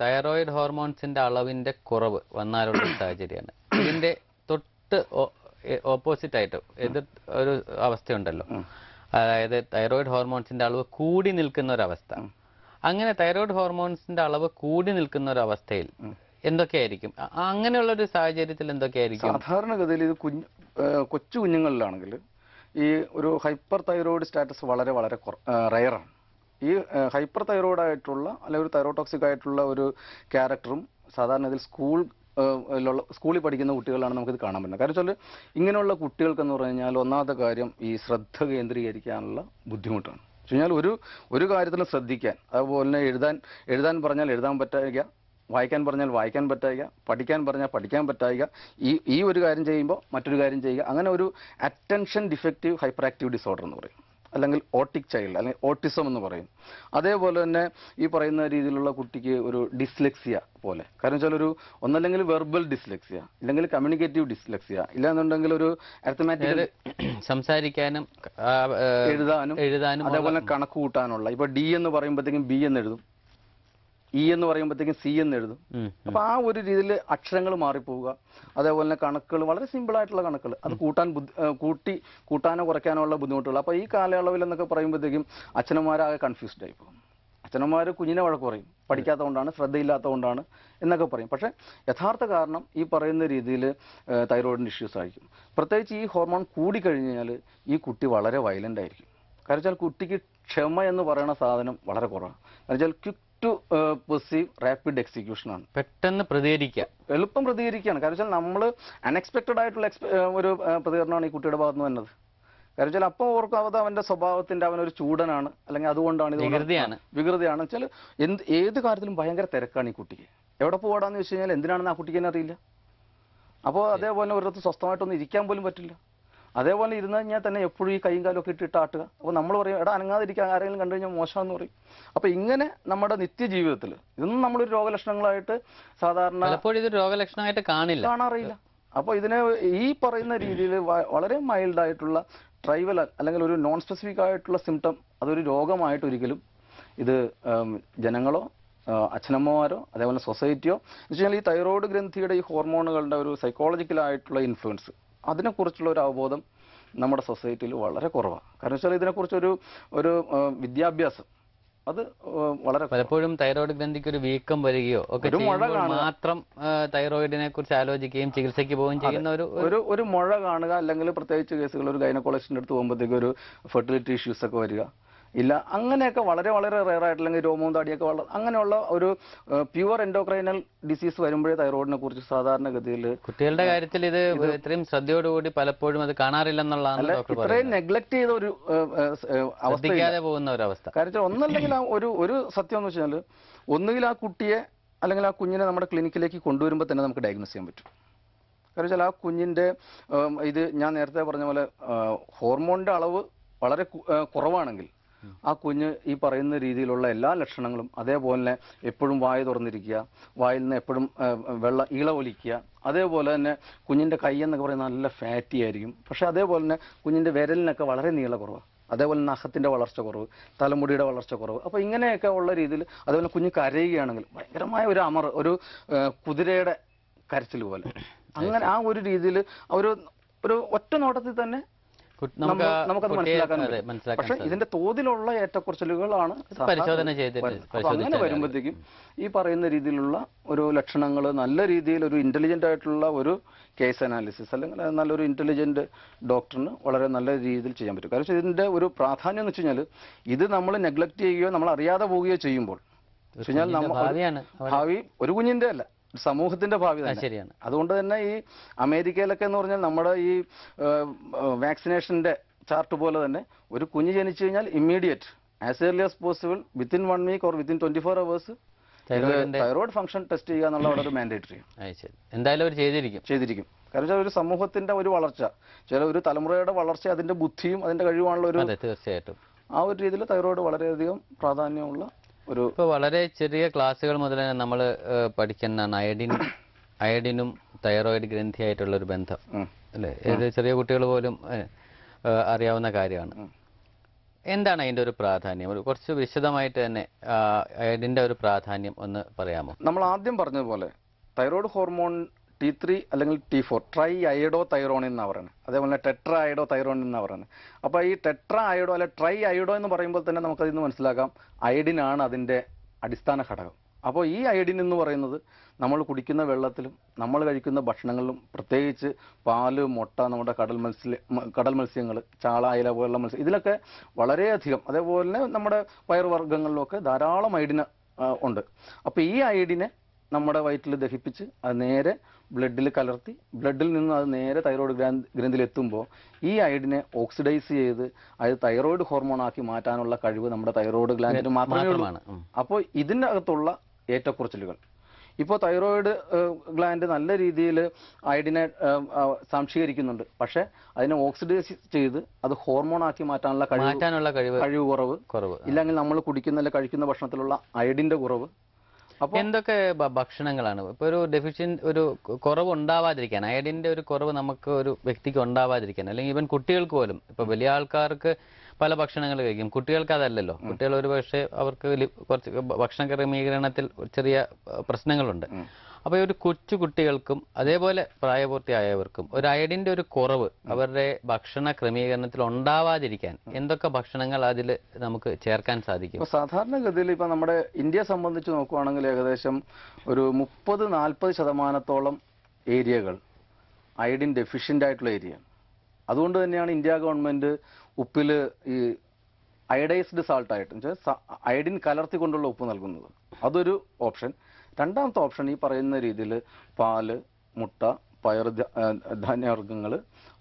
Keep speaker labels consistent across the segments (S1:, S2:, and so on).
S1: Thyroid ഹോർമോൺസിന്റെ അളവിന്റെ കുറവ് വന്നാലുള്ള സാഹചര്യമാണ്. ഇതിന്റെ തൊട്ട് ഓപ്പോസിറ്റ് ആയിട്ട് എതിർ ഒരു അവസ്ഥയുണ്ടല്ലോ. അതായത് തൈറോയിഡ് ഹോർമോൺസിന്റെ അളവ് കൂടി നിൽക്കുന്ന ഒരു അവസ്ഥ. അങ്ങനെ തൈറോയിഡ് ഹോർമോൺസിന്റെ അളവ് കൂടി നിൽക്കുന്ന ഒരു അവസ്ഥയിൽ എന്തൊക്കെയായിരിക്കും? അങ്ങനെയുള്ള ഒരു സാഹചര്യത്തിൽ എന്തൊക്കെയായിരിക്കും?
S2: സാധാരണഗതിയിൽ ഇത് കുഞ്ഞ് കൊച്ചു കുഞ്ഞുങ്ങളിലാണെങ്കിൽ ഈ ഒരു ഹൈപ്പർ തൈറോയിഡ് സ്റ്റാറ്റസ് വളരെ വളരെ റയറാണ്. ഈ ഹൈപ്പർ തൈറോയിഡ് ആയിട്ടുള്ള അല്ലെങ്കിൽ ഒരു തൈറോടോക്സിക് ആയിട്ടുള്ള ഒരു ക്യാരക്ടറും സാധാരണ ഇതിൽ സ്കൂൾ സ്കൂളിൽ പഠിക്കുന്ന കുട്ടികളാണ് നമുക്കിത് കാണാൻ പറ്റുന്നത്. കാരണം വെച്ചാൽ ഇങ്ങനെയുള്ള കുട്ടികൾക്കെന്ന് പറഞ്ഞു കഴിഞ്ഞാൽ ഒന്നാമത്തെ കാര്യം ഈ ശ്രദ്ധ കേന്ദ്രീകരിക്കാനുള്ള ബുദ്ധിമുട്ടാണ്. കഴിഞ്ഞാൽ ഒരു ഒരു കാര്യത്തിന് ശ്രദ്ധിക്കാൻ അതുപോലെ തന്നെ എഴുതാൻ എഴുതാൻ പറഞ്ഞാൽ എഴുതാൻ പറ്റാതിരിക്കുക വായിക്കാൻ പറഞ്ഞാൽ വായിക്കാൻ പറ്റായിക പഠിക്കാൻ പറഞ്ഞാൽ പഠിക്കാൻ പറ്റായിക ഈ ഈ ഒരു കാര്യം ചെയ്യുമ്പോൾ മറ്റൊരു കാര്യം ചെയ്യുക അങ്ങനെ ഒരു attention defective hyper active disorder എന്ന് പറയും. അല്ലെങ്കിൽ ഓട്ടിക് ചൈൽഡ് അല്ലെങ്കിൽ ഓട്ടിസം എന്ന് പറയും. അതേപോലെ തന്നെ ഈ പറയുന്ന രീതിയിലുള്ള കുട്ടിക്ക് ഒരു ഡിസ്ലെക്സിയ പോലെ. കാരണം വെച്ചാൽ ഒരു ഒന്നല്ലെങ്കിൽ വെർബൽ ഡിസ്ലെക്സിയ ഇല്ലെങ്കിൽ കമ്മ്യൂണിക്കേറ്റീവ് ഡിസ്ലെക്സിയ ഇല്ലാന്നുണ്ടെങ്കിൽ ഒരു അർത്ഥമാറ്റിക്കൽ
S1: സംസാരിക്കാനും
S2: എഴുതാനും
S1: എഴുതാനും
S2: അതേപോലെ കണക്ക് കൂട്ടാനുള്ള. ഇപ്പൊ ഡി എന്ന് പറയുമ്പോഴത്തേക്കും ബി എന്ന് എഴുതും. ഇ എന്ന് പറയുമ്പോഴത്തേക്കും സി എന്ന് എഴുതും. അപ്പൊ ആ ഒരു രീതിയിൽ അക്ഷരങ്ങൾ മാറിപ്പോവുക. അതേപോലെ തന്നെ കണക്കുകൾ വളരെ സിമ്പിൾ ആയിട്ടുള്ള കണക്കുകൾ. അത് കൂട്ടാൻ കൂട്ടി കൂട്ടാനോ കുറയ്ക്കാനോ ഉള്ള ബുദ്ധിമുട്ടുകൾ. അപ്പൊ ഈ കാലയളവിൽ എന്നൊക്കെ പറയുമ്പോഴത്തേക്കും അച്ഛനന്മാരാകെ കൺഫ്യൂസ്ഡ് ആയി പോകും. അച്ഛനന്മാർ കുഞ്ഞിനെ വഴക്ക് പറയും. പഠിക്കാത്തതുകൊണ്ടാണ് ശ്രദ്ധയില്ലാത്തതുകൊണ്ടാണ് എന്നൊക്കെ പറയും. പക്ഷേ യഥാർത്ഥ കാരണം ഈ പറയുന്ന രീതിയിൽ തൈറോയിഡിന്റെ ഇഷ്യൂസ് ആയിരിക്കും. പ്രത്യേകിച്ച് ഈ ഹോർമോൺ കൂടിക്കഴിഞ്ഞ് കഴിഞ്ഞാൽ ഈ കുട്ടി വളരെ വയലന്റ് ആയിരിക്കും. കാരണം വെച്ചാൽ കുട്ടിക്ക് ക്ഷമ എന്ന് പറയുന്ന സാധനം വളരെ കുറവാണ്. കാരണം വെച്ചാൽ quick to perceive rapid execution ആണ്.
S1: പെട്ടെന്ന് പ്രതികരിക്കുക
S2: എളുപ്പം പ്രതികരിക്കുകയാണ് കാരണം വെച്ചാൽ നമ്മൾ അൺഎക്സ്പെക്റ്റഡ് ആയിട്ടുള്ള എക്സ്പെ- ഒരു പ്രതികരണമാണ് ഈ കുട്ടിയുടെ ഭാഗത്ത് നിന്ന് വന്നത് കാരണം വെച്ചാൽ അപ്പം ഓർക്കാവത് അവന്റെ സ്വഭാവത്തിന്റെ അവനൊരു ചൂടനാണ് അല്ലെങ്കിൽ അതുകൊണ്ടാണ് ഇത്
S1: വികൃതിയാണ്.
S2: വികൃതിയാണ്. വെച്ചാൽ എന്ത് ഏത് കാര്യത്തിലും ഭയങ്കര തിരക്കാണ് ഈ കുട്ടിക്ക്. എവിടെ പോകാടാന്ന് വെച്ച് കഴിഞ്ഞാൽ എന്തിനാണെന്ന് ആ കുട്ടിക്ക് തന്നെ അറിയില്ല. അപ്പോൾ അതേപോലെ ഒരിടത്ത് സ്വസ്ഥമായിട്ടൊന്നും ഇരിക്കാൻ പോലും പറ്റില്ല. അതേപോലെ ഇരുന്ന് കഴിഞ്ഞാൽ തന്നെ എപ്പോഴും ഈ കൈയും കാലൊക്കെ ഇട്ടിട്ട് ആട്ടുക. അപ്പോൾ നമ്മൾ പറയും എടാ അനങ്ങാതിരിക്കാൻ ആരെങ്കിലും കണ്ടു കഴിഞ്ഞാൽ മോശമാണെന്ന് പറയും. അപ്പോൾ ഇങ്ങനെ നമ്മുടെ നിത്യജീവിതത്തിൽ ഇതൊന്നും നമ്മളൊരു രോഗലക്ഷണങ്ങളായിട്ട് സാധാരണ
S1: പലപ്പോഴും ഇത് രോഗലക്ഷണമായിട്ട് കാണില്ല.
S2: കാണാറില്ല അപ്പോൾ ഇതിനെ ഈ പറയുന്ന രീതിയിൽ വളരെ മൈൽഡായിട്ടുള്ള ട്രൈവൽ അല്ലെങ്കിൽ ഒരു നോൺ സ്പെസിഫിക് ആയിട്ടുള്ള സിംറ്റം അതൊരു രോഗമായിട്ട് ഒരിക്കലും ഇത് ജനങ്ങളോ അച്ഛനമ്മമാരോ അതേപോലെ സൊസൈറ്റിയോ എന്ന് വെച്ചാൽ ഈ തൈറോയ്ഡ് ഗ്രന്ഥിയുടെ ഈ ഹോർമോണുകളുടെ ഒരു സൈക്കോളജിക്കലായിട്ടുള്ള ഇൻഫ്ലുവൻസ് അതിനെക്കുറിച്ചുള്ള ഒരു അവബോധം നമ്മുടെ സൊസൈറ്റിയിൽ വളരെ കുറവാണ്. കാരണം വെച്ചാൽ ഇതിനെക്കുറിച്ചൊരു ഒരു വിദ്യാഭ്യാസം. അത് വളരെ
S1: പലപ്പോഴും തൈറോയ്ഡ് ഗ്രന്ഥിക്ക് ഒരു വീക്കം വരികയോ ഒക്കെ മാത്രം തൈറോയിഡിനെ കുറിച്ച് ആലോചിക്കുകയും ചികിത്സയ്ക്ക് പോവുകയും ചെയ്യുന്ന ഒരു ഒരു-
S2: ഒരു ഒരു മുഴ കാണുക അല്ലെങ്കിൽ പ്രത്യേകിച്ച് കേസുകൾ ഒരു ഗൈനക്കോളജിസ്റ്റിന്റെ അടുത്ത് പോകുമ്പോഴത്തേക്ക് ഒരു ഫെർട്ടിലിറ്റി ഇഷ്യൂസ് ഒക്കെ വരിക. ഇല്ല. അങ്ങനെയൊക്കെ വളരെ വളരെ റെയർ ആയിട്ട് അല്ലെങ്കിൽ രോമവും താടിയൊക്കെ വളരെ അങ്ങനെയുള്ള ഒരു പ്യുവർ എൻഡോക്രൈനൽ ഡിസീസ് വരുമ്പോഴേ തൈറോയിഡിനെ കുറിച്ച് സാധാരണഗതിയിൽ
S1: കുട്ടികളുടെ കാര്യത്തിൽ ഇത് ഇത്രയും ശ്രദ്ധയോടുകൂടി പലപ്പോഴും അത് കാണാറില്ലെന്നുള്ളതാണ്
S2: ഇത്രയും നെഗ്ലക്ട് ചെയ്ത ഒരു ഏഹ്, പോകുന്ന ഒരു അവസ്ഥ
S1: ശ്രദ്ധിക്കാതെ പോകുന്ന ഒരവസ്ഥ.
S2: കാര്യം വെച്ചാൽ ഒന്നല്ലെങ്കിൽ ആ ഒരു ഒരു സത്യം എന്ന് വെച്ചാൽ ഒന്നുകിൽ ആ കുട്ടിയെ അല്ലെങ്കിൽ ആ കുഞ്ഞിനെ നമ്മുടെ ക്ലിനിക്കിലേക്ക് കൊണ്ടുവരുമ്പോൾ തന്നെ നമുക്ക് ഡയഗ്നോസ് ചെയ്യാൻ പറ്റും. കാരണം വെച്ചാൽ ആ കുഞ്ഞിന്റെ ഇത് ഞാൻ നേരത്തെ പറഞ്ഞ പോലെ ഹോർമോണിന്റെ അളവ് വളരെ കുറവാണെങ്കിൽ ആ കുഞ്ഞ് ഈ പറയുന്ന രീതിയിലുള്ള എല്ലാ ലക്ഷണങ്ങളും അതേപോലെ എപ്പോഴും വായ തുറന്നിരിക്കുക വായിൽ നിന്ന് എപ്പോഴും വെള്ള ഈള ഒലിക്കുക അതേപോലെ തന്നെ കുഞ്ഞിന്റെ കൈ എന്നൊക്കെ പറയുന്നത് നല്ല ഫാറ്റി ആയിരിക്കും. പക്ഷേ അതേപോലെ തന്നെ കുഞ്ഞിന്റെ വിരലിനൊക്കെ വളരെ നീള കുറവാണ് അതേപോലെ നഖത്തിന്റെ വളർച്ച കുറവ് തലമുടിയുടെ വളർച്ച കുറവ് അപ്പോൾ ഇങ്ങനെയൊക്കെ ഉള്ള രീതിയിൽ അതേപോലെ കുഞ്ഞ് കരയുകയാണെങ്കിൽ ഭയങ്കരമായ ഒരു അമർ ഒരു കുതിരയുടെ കരച്ചിൽ പോലെ. അങ്ങനെ ആ ഒരു രീതിയിൽ ഒരു ഒരു ഒറ്റ നോട്ടത്തിൽ തന്നെ
S1: നമുക്ക്
S2: മനസ്സിലാക്കാൻ പക്ഷെ ഇതിന്റെ തോതിലുള്ള ഏറ്റക്കുറച്ചിലുകളാണ്
S1: പരിശോധന
S2: അങ്ങനെ വരുമ്പോഴത്തേക്കും ഈ പറയുന്ന രീതിയിലുള്ള ഒരു ലക്ഷണങ്ങൾ നല്ല രീതിയിൽ ഒരു ഇന്റലിജന്റ് ആയിട്ടുള്ള ഒരു കേസ് അനാലിസിസ് അല്ലെങ്കിൽ നല്ലൊരു ഇന്റലിജന്റ് ഡോക്ടറിന് വളരെ നല്ല രീതിയിൽ ചെയ്യാൻ പറ്റും. കാരണം ഇതിന്റെ ഒരു പ്രാധാന്യം എന്ന് വെച്ച് കഴിഞ്ഞാൽ ഇത് നമ്മൾ നെഗ്ലക്ട് ചെയ്യുകയോ നമ്മൾ അറിയാതെ പോവുകയോ ചെയ്യുമ്പോൾ ഭാവി ഒരു കുഞ്ഞിന്റെ അല്ല സമൂഹത്തിന്റെ ഭാവി തന്നെ.
S1: ശരിയാണ്.
S2: അതുകൊണ്ട് തന്നെ ഈ അമേരിക്കയിലൊക്കെ എന്ന് പറഞ്ഞാൽ നമ്മുടെ ഈ വാക്സിനേഷന്റെ ചാർട്ട് പോലെ തന്നെ ഒരു കുഞ്ഞ് ജനിച്ചു കഴിഞ്ഞാൽ immediate as early as possible within one week or within twenty four hours thyroid function test ചെയ്യുക എന്നുള്ള വളരെ മാൻഡേറ്ററി.
S1: എന്തായാലും അവർ ചെയ്തിരിക്കും.
S2: ചെയ്തിരിക്കും. കാരണം വെച്ചാൽ ഒരു സമൂഹത്തിന്റെ ഒരു വളർച്ച ചില ഒരു തലമുറയുടെ വളർച്ച അതിന്റെ ബുദ്ധിയും അതിന്റെ കഴിവാണുള്ള ഒരു
S1: തീർച്ചയായിട്ടും.
S2: ആ ഒരു രീതിയിൽ തൈറോയിഡ് വളരെയധികം പ്രാധാന്യമുള്ള ഒരു
S1: ഇപ്പോൾ വളരെ ചെറിയ ക്ലാസ്സുകൾ മുതൽ തന്നെ നമ്മൾ പഠിക്കുന്നതാണ് അയഡിൻ അയഡിനും തൈറോയിഡ് ഗ്രന്ഥിയായിട്ടുള്ള ഒരു ബന്ധം. അല്ലേ? ഏത് ചെറിയ കുട്ടികൾ പോലും അറിയാവുന്ന കാര്യമാണ്. എന്താണ് അതിന്റെ ഒരു പ്രാധാന്യം? ഒരു കുറച്ച് വിശദമായിട്ട് തന്നെ അയഡിന്റെ ഒരു പ്രാധാന്യം ഒന്ന് പറയാമോ?
S2: നമ്മൾ ആദ്യം പറഞ്ഞതുപോലെ തൈറോയ്ഡ് ഹോർമോൺ ടി ത്രീ അല്ലെങ്കിൽ T four triiodothyronine എന്നാണ് പറയുന്നത്. അതേപോലെ ടെട്ര അയഡോ തൈറോണിൻ എന്നാണ് പറയുന്നത്. അപ്പോൾ ഈ ടെട്ര അയഡോ അല്ലെ ട്രൈ അയഡോ എന്ന് പറയുമ്പോൾ തന്നെ നമുക്കതിൽ നിന്ന് മനസ്സിലാക്കാം അയഡിനാണ് അതിന്റെ അടിസ്ഥാന ഘടകം. അപ്പോൾ ഈ അയഡിൻ എന്ന് പറയുന്നത് നമ്മൾ കുടിക്കുന്ന വെള്ളത്തിലും നമ്മൾ കഴിക്കുന്ന ഭക്ഷണങ്ങളിലും പ്രത്യേകിച്ച് പാൽ മുട്ട നമ്മുടെ കടൽ മത്സ്യ കടൽ മത്സ്യങ്ങൾ ചാള അയല പോലുള്ള മത്സ്യം ഇതിലൊക്കെ വളരെയധികം അതേപോലെ തന്നെ നമ്മുടെ പയറുവർഗങ്ങളിലൊക്കെ ധാരാളം അയഡിന് ഉണ്ട്. അപ്പോൾ ഈ അയഡിനെ നമ്മുടെ വയറ്റിൽ ദഹിപ്പിച്ച് അത് നേരെ ബ്ലഡിൽ കലർത്തി ബ്ലഡിൽ നിന്ന് അത് നേരെ തൈറോയ്ഡ് ഗ്രന്ഥിയിൽ എത്തുമ്പോൾ ഈ അയഡിനെ ഓക്സിഡൈസ് ചെയ്ത് അത് തൈറോയ്ഡ് ഹോർമോൺ ആക്കി മാറ്റാനുള്ള കഴിവ് നമ്മുടെ തൈറോയ്ഡ് ഗ്ലാൻഡിന് മാത്രമേ ഉള്ളൂ.
S1: മാത്രമാണ്.
S2: അപ്പോൾ ഇതിന്റെ അകത്തുള്ള ഏറ്റക്കുറച്ചിലുകൾ. ഇപ്പോൾ തൈറോയിഡ് ഗ്ലാൻഡ് നല്ല രീതിയിൽ അയഡിനെ സംശീകരിക്കുന്നുണ്ട്. പക്ഷേ അതിനെ ഓക്സിഡൈസ് ചെയ്ത് അത് ഹോർമോൺ ആക്കി മാറ്റാനുള്ള കഴിവ്
S1: കഴിവ്
S2: കുറവ്.
S1: കുറവ്.
S2: ഇല്ലെങ്കിൽ നമ്മൾ കുടിക്കുന്ന അല്ലെങ്കിൽ കഴിക്കുന്ന ഭക്ഷണത്തിലുള്ള അയഡിന്റെ കുറവ്
S1: എന്തൊക്കെ ഭക്ഷണങ്ങളാണ്? ഇപ്പൊ ഒരു ഡെഫിഷ്യൻ ഒരു കുറവ് ഉണ്ടാവാതിരിക്കാൻ അയഡിന്റെ ഒരു കുറവ് നമുക്ക് ഒരു വ്യക്തിക്ക് ഉണ്ടാവാതിരിക്കാൻ അല്ലെങ്കിൽ ഇവൻ കുട്ടികൾക്ക് പോലും. ഇപ്പൊ വലിയ ആൾക്കാർക്ക് പല ഭക്ഷണങ്ങൾ കഴിക്കും. കുട്ടികൾക്ക് അതല്ലല്ലോ. കുട്ടികൾ ഒരു പക്ഷേ അവർക്ക് കുറച്ച് ഭക്ഷണ ക്രമീകരണത്തിൽ ചെറിയ പ്രശ്നങ്ങളുണ്ട്.
S2: ഉം.
S1: അപ്പൊ ഈ ഒരു കൊച്ചു കുട്ടികൾക്കും അതേപോലെ പ്രായപൂർത്തിയായവർക്കും ഒരു അയഡിന്റെ ഒരു കുറവ് അവരുടെ ഭക്ഷണ ക്രമീകരണത്തിൽ ഉണ്ടാവാതിരിക്കാൻ എന്തൊക്കെ ഭക്ഷണങ്ങൾ അതിൽ നമുക്ക് ചേർക്കാൻ സാധിക്കും?
S2: സാധാരണഗതിയിൽ ഇപ്പം നമ്മുടെ ഇന്ത്യയെ സംബന്ധിച്ച് നോക്കുവാണെങ്കിൽ ഏകദേശം ഒരു മുപ്പത് നാൽപ്പത് ശതമാനത്തോളം ഏരിയകൾ അയഡിൻ ഡെഫിഷ്യന്റ് ആയിട്ടുള്ള ഏരിയ. അതുകൊണ്ട് തന്നെയാണ് ഇന്ത്യ ഗവൺമെന്റ് ഉപ്പിൽ ഈ അയഡൈസ്ഡ് സാൾട്ട് ആയിട്ട് അയഡിൻ കലർത്തിക്കൊണ്ടുള്ള ഉപ്പ് നൽകുന്നത്. അതൊരു ഓപ്ഷൻ. രണ്ടാമത്തെ ഓപ്ഷൻ ഈ പറയുന്ന രീതിയിൽ പാൽ മുട്ട പയർ ധാന്യവർഗങ്ങൾ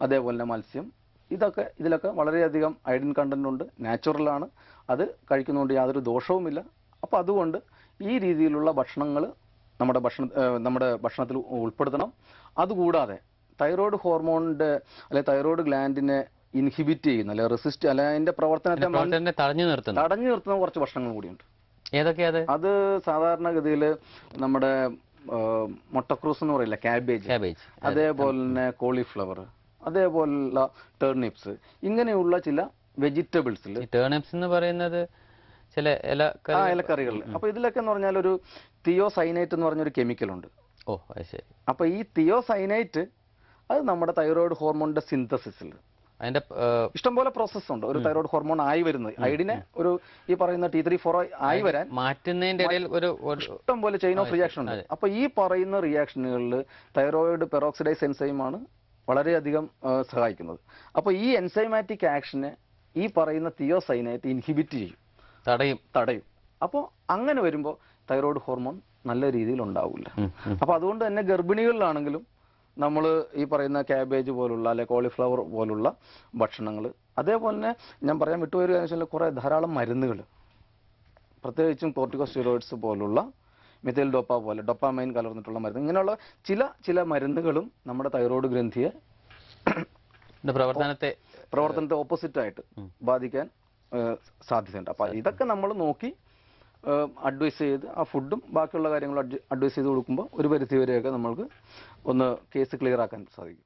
S2: അതേപോലെ തന്നെ മത്സ്യം. ഇതൊക്കെ ഇതിലൊക്കെ വളരെയധികം അയഡിൻ കണ്ടന്റ് ഉണ്ട്. നാച്ചുറലാണ് അത് കഴിക്കുന്നതുകൊണ്ട് യാതൊരു ദോഷവുമില്ല. അപ്പോൾ അതുകൊണ്ട് ഈ രീതിയിലുള്ള ഭക്ഷണങ്ങൾ നമ്മുടെ ഭക്ഷണ നമ്മുടെ ഭക്ഷണത്തിൽ ഉൾപ്പെടുത്തണം. അതുകൂടാതെ തൈറോയ്ഡ് ഹോർമോണിന്റെ അല്ലെ തൈറോയ്ഡ് ഗ്ലാൻഡിനെ ഇൻഹിബിറ്റ് ചെയ്യുന്ന അല്ലെ റെസിസ്റ്റ് അല്ലെ അതിന്റെ പ്രവർത്തനത്തെ
S1: തടഞ്ഞു നിർത്തുന്നു.
S2: തടഞ്ഞു നിർത്തുന്ന കുറച്ച് ഭക്ഷണങ്ങൾ കൂടിയുണ്ട്.
S1: ഏതൊക്കെയാ അത്?
S2: സാധാരണ സാധാരണഗതിയിൽ നമ്മുടെ മുട്ടക്രൂസ് എന്ന് പറയില്ല
S1: കാബേജ്
S2: അതേപോലെ തന്നെ കോളിഫ്ലവർ അതേപോലുള്ള ടേർണിപ്സ്. ഇങ്ങനെയുള്ള ചില വെജിറ്റബിൾസിൽ
S1: ടേർണിപ്സ് എന്ന് പറയുന്നത് ചില ഇല
S2: ആ ഇലക്കറികളിൽ അപ്പൊ ഇതിലൊക്കെ എന്ന് പറഞ്ഞാൽ ഒരു തിയോസൈനൈറ്റ് എന്ന് പറഞ്ഞൊരു കെമിക്കൽ ഉണ്ട്.
S1: ഓ ശരി.
S2: അപ്പൊ ഈ തിയോസൈനൈറ്റ് അത് നമ്മുടെ തൈറോയിഡ് ഹോർമോണിന്റെ സിന്തസിസിൽ
S1: അതിന്റെ
S2: ഇഷ്ടംപോലെ പ്രോസസ് ഉണ്ട്. ഒരു തൈറോയ്ഡ് ഹോർമോൺ ആയി വരുന്നത്. ഐഡിനെ ഒരു ഈ പറയുന്ന ടി ത്രീ ഫോർ ആയി വരാൻ
S1: മാറ്റുന്നതിന്റെ ഇടയിൽ ഒരു ഇഷ്ടംപോലെ
S2: ഇഷ്ടം പോലെ ചെയിൻ ഓഫ് റിയാക്ഷൻ ഉണ്ട് അപ്പൊ ഈ പറയുന്ന റിയാക്ഷനുകളിൽ തൈറോയിഡ് പെറോക്സിഡൈസ് എൻസൈമാണ് വളരെയധികം സഹായിക്കുന്നത്. അപ്പൊ ഈ എൻസൈമാറ്റിക് ആക്ഷനെ ഈ പറയുന്ന തിയോസൈനായിട്ട് ഇൻഹിബിറ്റ് ചെയ്യും.
S1: തടയും.
S2: തടയും. അപ്പോൾ അങ്ങനെ വരുമ്പോൾ തൈറോയ്ഡ് ഹോർമോൺ നല്ല രീതിയിൽ ഉണ്ടാവില്ല
S1: ഉം, ഉം.
S2: അപ്പൊ അതുകൊണ്ട് തന്നെ ഗർഭിണികളിലാണെങ്കിലും നമ്മൾ ഈ പറയുന്ന ക്യാബേജ് പോലുള്ള അല്ലെ കോളിഫ്ലവർ പോലുള്ള ഭക്ഷണങ്ങൾ അതേപോലെ തന്നെ ഞാൻ പറയാൻ വിട്ടുപോയ ഒരു കാര്യം വെച്ചാൽ കുറേ ധാരാളം മരുന്നുകൾ പ്രത്യേകിച്ചും കോർട്ടിക്കോസ്റ്റീറോയിഡ്സ് പോലുള്ള മിഥൈൽ ഡോപ്പ പോലെ ഡൊപ്പാമൈൻ കലർന്നിട്ടുള്ള മരുന്ന്. ഇങ്ങനെയുള്ള ചില ചില മരുന്നുകളും നമ്മുടെ തൈറോയ്ഡ് ഗ്രന്ഥിയെ
S1: പ്രവർത്തനത്തെ
S2: പ്രവർത്തനത്തെ ഓപ്പോസിറ്റ് ആയിട്ട് ബാധിക്കാൻ സാധ്യതയുണ്ട്. അപ്പോൾ ഇതൊക്കെ നമ്മൾ നോക്കി അഡ്വൈസ് ചെയ്ത് ആ ഫുഡും ബാക്കിയുള്ള കാര്യങ്ങളും അഡ്വൈസ് ചെയ്ത് കൊടുക്കുമ്പോൾ ഒരു പരിധിവരെയൊക്കെ നമ്മൾക്ക് ഒന്ന് കേസ് ക്ലിയർ ആക്കാൻ സാധിക്കും.